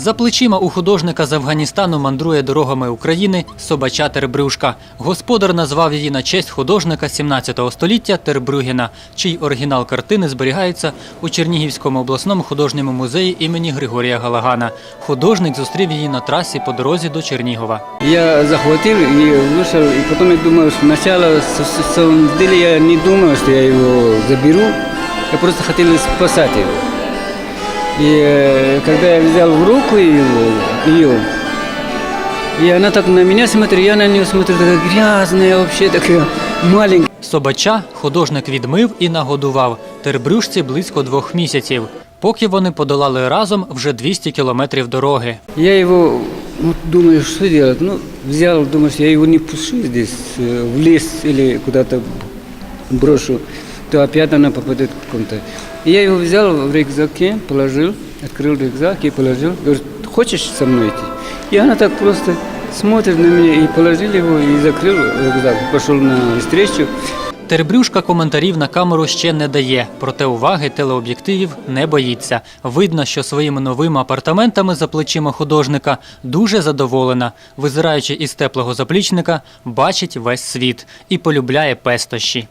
За плечима у художника з Афганістану мандрує дорогами України собача Тербрюшка. Господар назвав її на честь художника 17 століття Тербрюгіна, чий оригінал картини зберігається у Чернігівському обласному художньому музеї імені Григорія Галагана. Художник зустрів її на трасі по дорозі до Чернігова. Я захватил и вышел, и потом я думаю, что сначала, с- с- самом деле я не думал, что я его заберу, я просто хотел спасать его. И э, когда я взял в руку его, ее, и она так на меня смотрит, я на нее смотрю, такая грязная вообще, такая маленькая. Собача художник відмив і нагодував. Тербрюшці близько двох місяців. Поки вони подолали разом вже 200 кілометрів дороги. Я его ну, думаю, что делать. Ну, взял, думаю, что я его не пущу здесь, э, в лес или куда-то брошу, то опять она попадет в каком-то. Я его взял в рюкзаке, положил, открыл рюкзак и положил. Говорит, хочешь со мной идти? И она так просто смотрит на меня и положил его и закрыл рюкзак. Пошел на встречу. Тербрюшка коментарів на камеру ще не дає, проте уваги телеоб'єктивів не боїться. Видно, що своїми новими апартаментами за плечима художника дуже задоволена. Визираючи із теплого заплічника, бачить весь світ і полюбляє пестощі.